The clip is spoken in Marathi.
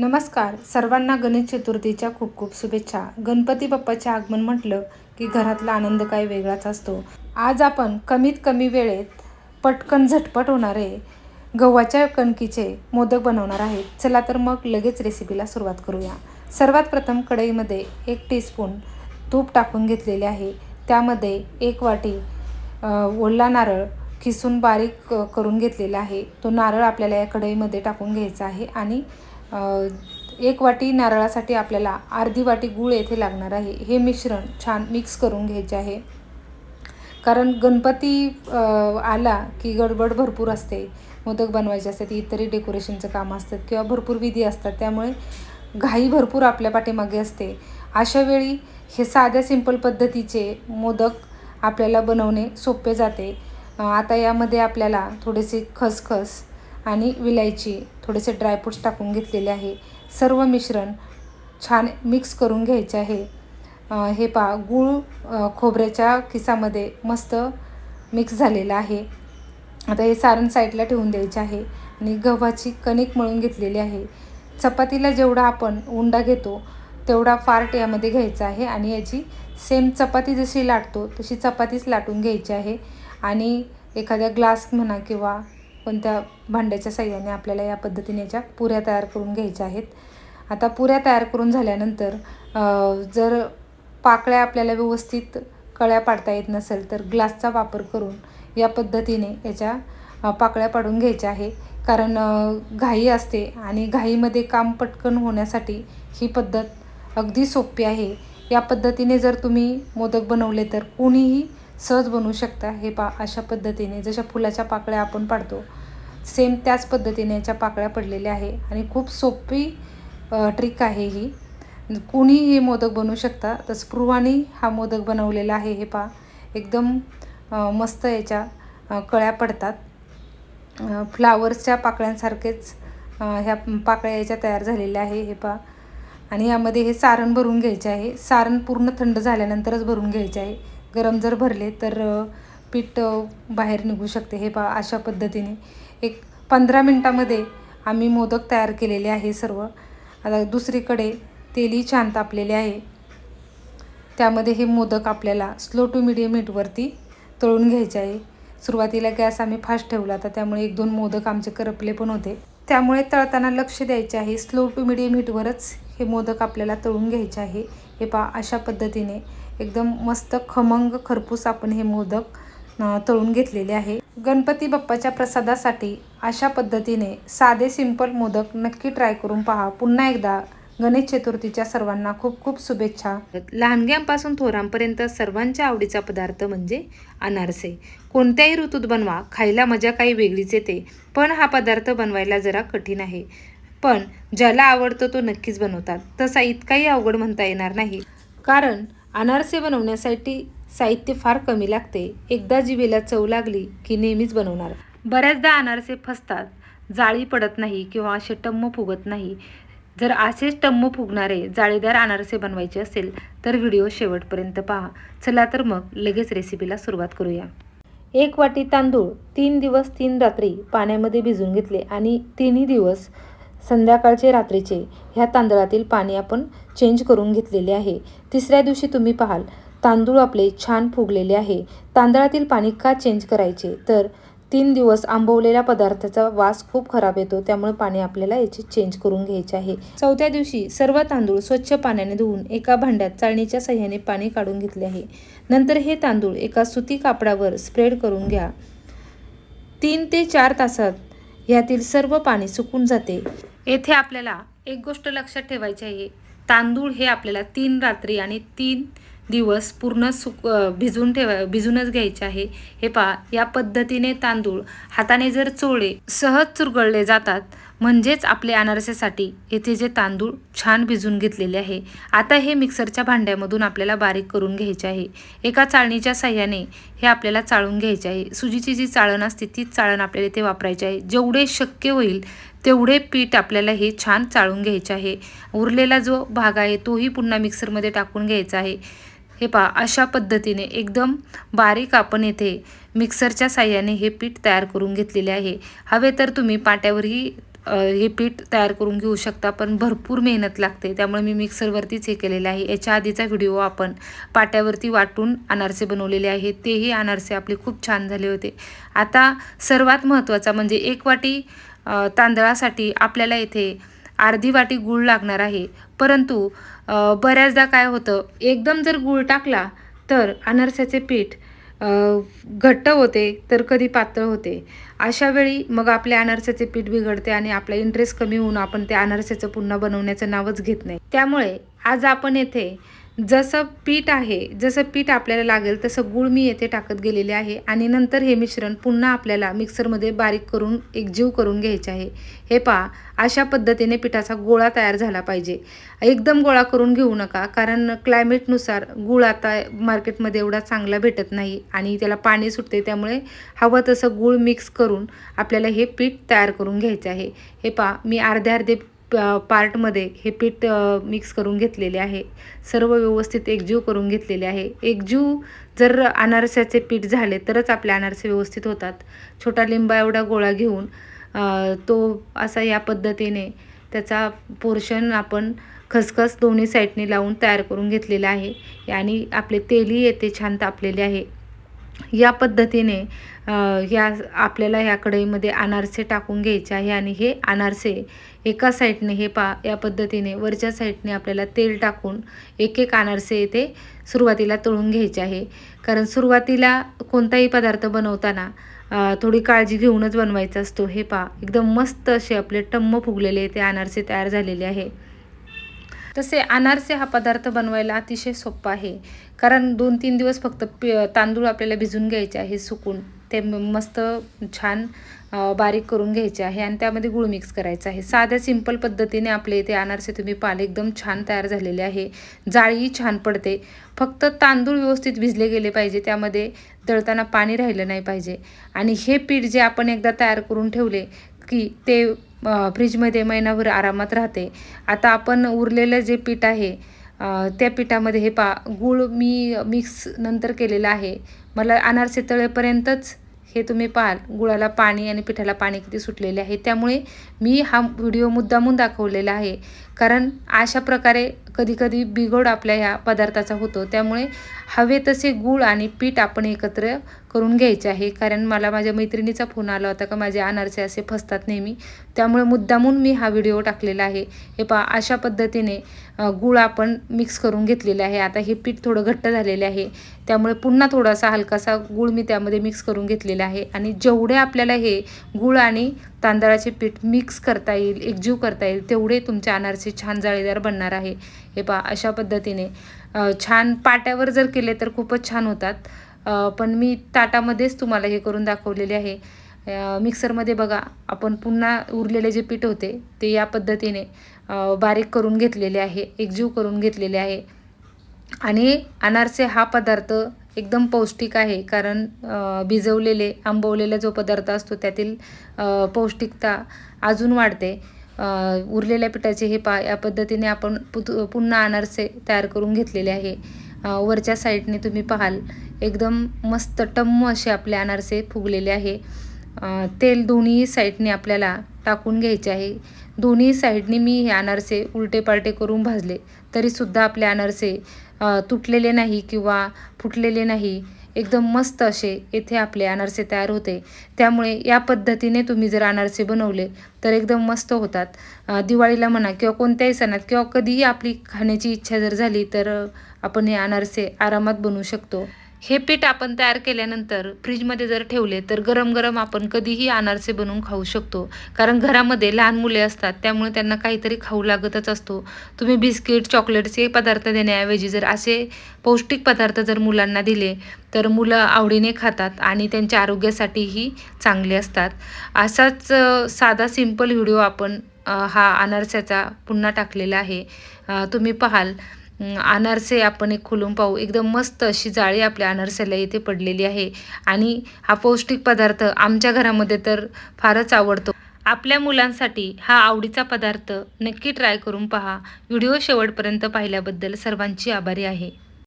नमस्कार. सर्वांना गणेश चतुर्थीच्या खूप खूप शुभेच्छा. गणपती बाप्पाचे आगमन म्हटलं की घरातला आनंद काही वेगळाच असतो. आज आपण कमीत कमी वेळेत पटकन झटपट होणारे गव्हाच्या कणकीचे मोदक बनवणार आहेत. चला तर मग लगेच रेसिपीला सुरुवात करूया. सर्वात प्रथम कढईमध्ये एक टीस्पून तूप टाकून घेतलेले आहे. त्यामध्ये एक वाटी ओला नारळ किसून बारीक करून घेतलेला आहे. तो नारळ आपल्याला या कढईमध्ये टाकून घ्यायचा आहे आणि एक वाटी नारळासाठी आपल्याला अर्धी वाटी गूळ येथे लागणार आहे. हे मिश्रण छान मिक्स करून घ्यायचे आहे. कारण गणपती आला की गडबड भरपूर असते. मोदक बनवायचे असतात इतरही डेकोरेशनचं काम असतात किंवा भरपूर विधी असतात. त्यामुळे घाई भरपूर आपल्या पाठीमागे असते. अशा वेळी हे साध्या सिंपल पद्धतीचे मोदक आपल्याला बनवणे सोपे जाते. आता यामध्ये आपल्याला थोडेसे खसखस आणि विलायची थोडेसे ड्रायफ्रूट्स टाकून घेतलेले आहे. सर्व मिश्रण छान मिक्स करून घ्यायचे आहे. हे पा गूळ खोबऱ्याच्या किसामध्ये मस्त मिक्स झालेलं आहे. आता हे सारण साईडला ठेवून द्यायचे आहे आणि गव्हाची कणिक मळून घेतलेली आहे. चपातीला जेवढा आपण उंडा घेतो तेवढा फार्ट यामध्ये घ्यायचा आहे आणि याची सेम चपाती जशी लाटतो तशी चपातीच लाटून घ्यायची आहे. आणि एखाद्या ग्लास म्हणा किंवा कोणत्या भांड्याच्या साह्याने आपल्याला या पद्धतीने याच्या पुऱ्या तयार करून घ्यायच्या आहेत. आता पुऱ्या तयार करून झाल्यानंतर जर पाकळ्या आपल्याला व्यवस्थित कळ्या पाडता येत नसेल तर ग्लासचा वापर करून या पद्धतीने याच्या पाकळ्या पाडून घ्यायच्या आहे. कारण घाई असते आणि घाईमध्ये काम पटकन होण्यासाठी ही पद्धत अगदी सोपी आहे. या पद्धतीने जर तुम्ही मोदक बनवले तर कोणीही सहज बनवू शकता. हे पा अशा पद्धतीने जशा फुलाच्या पाकळ्या आपण पाडतो सेम त्याच पद्धतीने याच्या पाकळ्या पडलेल्या आहे. आणि खूप सोपी ट्रिक आहे ही. कोणीही हे मोदक बनवू शकता? तर स्पृहाने हा मोदक बनवलेला आहे हे पा एकदम मस्त याच्या कळ्या पडतात. फ्लावर्सच्या पाकळ्यांसारखेच ह्या पाकळ्या याच्या तयार झालेल्या आहे हे पा आणि यामध्ये हे सारण भरून घ्यायचे आहे. सारण पूर्ण थंड झाल्यानंतरच भरून घ्यायचे आहे. गरम जर भरले तर पीठ बाहेर निघू शकते हे पा अशा पद्धतीने. एक पंधरा मिनटामध्ये आम्ही मोदक तयार केलेले आहे सर्व. आता दुसरीकडे तेलही छान तापलेले आहे. त्यामध्ये हे मोदक आपल्याला स्लो टू मिडियम हीटवरती तळून घ्यायचे आहे. सुरुवातीला गॅस आम्ही फास्ट ठेवला होता त्यामुळे एक दोन मोदक आमचे करपले पण होते. त्यामुळे तळताना लक्ष द्यायचे आहे स्लो टू मिडियम हीटवरच हे मोदक आपल्याला तळून घ्यायचे आहे. हे पा अशा पद्धतीने एकदम मस्त खमंग खरपूस आपण हे मोदक तळून घेतलेले आहे. गणपती बाप्पाच्या प्रसादासाठी अशा पद्धतीने साधे सिंपल मोदक नक्की ट्राय करून पहा. पुन्हा एकदा गणेश चतुर्थीच्या सर्वांना खूप खूप शुभेच्छा. लहानग्यांपासून थोरांपर्यंत सर्वांच्या आवडीचा पदार्थ म्हणजे अनारसे. कोणत्याही ऋतूत बनवा खायला मजा काही वेगळीच येते पण हा पदार्थ बनवायला जरा कठीण आहे. पण ज्याला आवडतो तो नक्कीच बनवतात. तसा इतकाही अवघड म्हणता येणार नाही. कारण अनारसे बनवण्यासाठी साहित्य फार कमी लागते. एकदा जिभेला चव लागली की नेहमीच बनवणार. बऱ्याचदा अनारसे फसतात. जाळी पडत नाही किंवा असे टम्म फुगत नाही. जर असेच टम्म फुगणारे जाळीदार अनारसे बनवायचे असेल तर व्हिडिओ शेवटपर्यंत पहा. चला तर मग लगेच रेसिपीला सुरुवात करूया. एक वाटी तांदूळ तीन दिवस तीन रात्री पाण्यामध्ये भिजून घेतले आणि तिन्ही दिवस संध्याकाळचे रात्रीचे ह्या तांदळातील पाणी आपण चेंज करून घेतलेले आहे. तिसऱ्या दिवशी तुम्ही पाहाल तांदूळ आपले छान फुगलेले आहे. तांदळातील पाणी का चेंज करायचे? तर तीन दिवस आंबवलेल्या पदार्थाचा वास खूप खराब येतो. त्यामुळे पाणी आपल्याला याचे चेंज करून घ्यायचे आहे. चौथ्या दिवशी सर्व तांदूळ स्वच्छ पाण्याने धुवून एका भांड्यात चाळणीच्या सहाय्याने पाणी काढून घेतले आहे. नंतर हे तांदूळ एका सुती कापडावर स्प्रेड करून घ्या. तीन ते चार तासात ह्यातील सर्व पाणी सुकून जाते. येथे आपल्याला एक गोष्ट लक्षात ठेवायची आहे. तांदूळ हे आपल्याला तीन रात्री आणि तीन दिवस पूर्ण सुक भिजून ठेवा भिजूनच घ्यायचे आहे. हे पहा या पद्धतीने तांदूळ हाताने जर चोळे सहज चुरगळले जातात. म्हणजेच आपले अनारसेसाठी येथे जे तांदूळ छान भिजून घेतलेले आहे आता हे मिक्सरच्या भांड्यामधून आपल्याला बारीक करून घ्यायचे आहे. एका चाळणीच्या साह्याने हे आपल्याला चाळून घ्यायचे आहे. सुजीची जी चाळण असते तीच चाळण आपल्याला इथे वापरायची आहे. जेवढे शक्य होईल तेवढे पीठ आपल्याला हे छान चाळून घ्यायचे आहे. उरलेला जो भाग आहे तोही पुन्हा मिक्सरमध्ये टाकून घ्यायचा आहे. हे पहा अशा पद्धतीने एकदम बारीक आपण येथे मिक्सरच्या साह्याने हे पीठ तयार करून घेतलेले आहे. हवे तर तुम्ही पाट्यावरही हे पीठ तयार करून घेऊ शकता पण भरपूर मेहनत लागते. त्यामुळे मी मिक्सरवरतीच हे केलेलं आहे. याच्या आधीचा व्हिडिओ आपण पाट्यावरती वाटून अनारसे बनवलेले आहे तेही अनारसे आपले खूप छान झाले होते. आता सर्वात महत्त्वाचा म्हणजे एक वाटी तांदळासाठी आपल्याला येथे अर्धी वाटी गूळ लागणार आहे. परंतु बऱ्याचदा काय होतं एकदम जर गूळ टाकला तर अनारसाचे पीठ घट्ट होते तर कधी पातळ होते. अशा वेळी मग आपल्या अनारसाचे पीठ बिघडते आणि आपला इंटरेस्ट कमी होऊन आपण ते अनारसाचं पुन्हा बनवण्याचं नावच घेत नाही. त्यामुळे आज आपण येथे जसं पीठ आहे जसं पीठ आपल्याला लागेल तसं गूळ मी येथे टाकत गेलेले आहे आणि नंतर हे मिश्रण पुन्हा आपल्याला मिक्सरमध्ये बारीक करून एकजीव करून घ्यायचे आहे. हे पहा अशा पद्धतीने पिठाचा गोळा तयार झाला पाहिजे. एकदम गोळा करून घेऊ नका कारण क्लायमेटनुसार गूळ आता मार्केटमध्ये एवढा चांगला भेटत नाही आणि त्याला पाणी सुटते त्यामुळे हवं तसं गूळ मिक्स करून आपल्याला हे पीठ तयार करून घ्यायचे आहे. हे पहा मी अर्धे अर्धे पार्टमध्ये हे पीठ मिक्स करून घेतलेले आहे. सर्व व्यवस्थित एकजीव करून घेतलेले आहे. एकजीव जर अनारसाचे पीठ झाले तरच आपले अनारसे व्यवस्थित होतात. छोटा लिंबा एवढा गोळा घेऊन तो असा या पद्धतीने त्याचा पोर्शन आपण खसखस दोन्ही साईडने लावून तयार करून घेतलेला आहे. आणि आपले तेलही येते छान तापलेले आहे. या पद्धतीने ह्या आपल्याला ह्या कढईमध्ये अनारसे टाकून घ्यायचे आहे आणि हे अनारसे एका साईडने हे पा या पद्धतीने वरच्या साईडने आपल्याला तेल टाकून एक एक अनारसे येथे सुरुवातीला तळून घ्यायचे आहे. कारण सुरुवातीला कोणताही पदार्थ बनवताना थोडी काळजी घेऊनच बनवायचा असतो. हे पा एकदम मस्त असे आपले टम्म फुगलेले ते अनारसे तयार झालेले आहे. तसे अनारसे हा पदार्थ बनवायला अतिशय सोपा आहे. कारण दोन तीन दिवस फक्त पि तांदूळ आपल्याला भिजून घ्यायचे आहे सुकून. ते मस्त छान बारीक करून घ्यायचे आहे आणि त्यामध्ये गुळ मिक्स करायचा आहे. साध्या सिंपल पद्धतीने आपले इथे अनारसे तुम्ही पाले एकदम छान तयार झालेले आहे. जाळीही छान पडते. फक्त तांदूळ व्यवस्थित भिजले गेले पाहिजे. त्यामध्ये दळताना पाणी राहिलं नाही पाहिजे. आणि हे पीठ जे आपण एकदा तयार करून ठेवले की ते फ्रीजमध्ये महिनाभर आरामात राहते. आता आपण उरलेलं जे पीठ आहे त्या पिठामध्ये हे पा गूळ मी मिक्स नंतर केलेलं आहे. मला अनारसे तळेपर्यंतच हे तुम्ही पाहाल. गुळाला पाणी आणि पिठाला पाणी किती सुटलेले आहे. त्यामुळे मी हा व्हिडिओ मुद्दामून दाखवलेला आहे. कारण अशा प्रकारे कधीकधी बिघोड आपल्या ह्या पदार्थाचा होतो. त्यामुळे हवे तसे गूळ आणि पीठ आपण एकत्र करून घ्यायचे आहे. कारण मला माझ्या मैत्रिणीचा फोन आला होता का माझे अनारसे असे फसतात नेहमी. त्यामुळे मुद्दामून मी हा व्हिडिओ टाकलेला आहे. हे पहा अशा पद्धतीने गूळ आपण मिक्स करून घेतलेले आहे. आता हे पीठ थोडं घट्ट झालेले आहे. त्यामुळे पुन्हा थोडासा हलकासा गूळ मी त्यामध्ये मिक्स करून घेतलेला आहे. आणि जेवढे आपल्याला हे गूळ आणि तांदळाचे पीठ मिक्स करता येईल एकजीव करता येईल तेवढे तुमचे अनारसे छान जाळीदार बनणार आहे. हे पहा अशा पद्धतीने छान पाट्यावर जर केले तर खूपच छान होतात. पण मी ताटामध्येच तुम्हाला हे करून दाखवलेले आहे. मिक्सरमध्ये बघा आपण पुन्हा उरलेले जे पीठ होते ते या पद्धतीने बारीक करून घेतलेले आहे एकजीव करून घेतलेले आहे. आणि अनारसे हा पदार्थ एकदम पौष्टिक आहे कारण भिजवलेले आंबवलेला जो पदार्थ असतो त्यातील पौष्टिकता अजून वाढते. उरलेल्या पिठाचे हे पा या पद्धतीने आपण पुन्हा अनारसे तयार करून घेतलेले आहे. वरच्या साईडने तुम्ही पाहाल एकदम मस्त टम्म असे आपले अनारसे फुगलेले आहे. तेल दोन्ही साईडने आपल्याला टाकून घ्यायचे आहे. दोन्ही साईडने मी हे अनारसे उलटे पालटे करून भाजले. तरीसुद्धा आपले अनारसे तुटलेले नाही किंवा फुटलेले नाही. एकदम मस्त असे येथे आपले अनारसे तयार होते. त्यामुळे या पद्धतीने तुम्ही जर अनारसे बनवले तर एकदम मस्त होतात. दिवाळीला म्हणा किंवा कोणत्याही सणात किंवा कधीही आपली खाण्याची इच्छा जर झाली तर आपण हे अनारसे आरामात बनवू शकतो. हे पीठ आपण तयार केल्यानंतर फ्रीजमध्ये जर ठेवले तर गरम गरम आपण कधीही अनारसे बनवून खाऊ शकतो. कारण घरामध्ये लहान मुले असतात त्यामुळे त्यांना काहीतरी खाऊ लागतच असतो. तुम्ही बिस्किट चॉकलेट्सचे पदार्थ देण्याऐवजी जर असे पौष्टिक पदार्थ जर मुलांना दिले तर मुलं आवडीने खातात आणि त्यांच्या आरोग्यासाठीही चांगले असतात. असाच साधा सिंपल व्हिडिओ आपण हा अनारस्याचा पुन्हा टाकलेला आहे. तुम्ही पाहाल. अनारसे आपण एक खुलून पाहू. एकदम मस्त अशी जाळी आपल्या अनारसेला इथे पडलेली आहे. आणि हा पौष्टिक पदार्थ आमच्या घरामध्ये तर फारच आवडतो. आपल्या मुलांसाठी हा आवडीचा पदार्थ नक्की ट्राय करून पहा. व्हिडिओ शेवटपर्यंत पाहिल्याबद्दल सर्वांची आभारी आहे.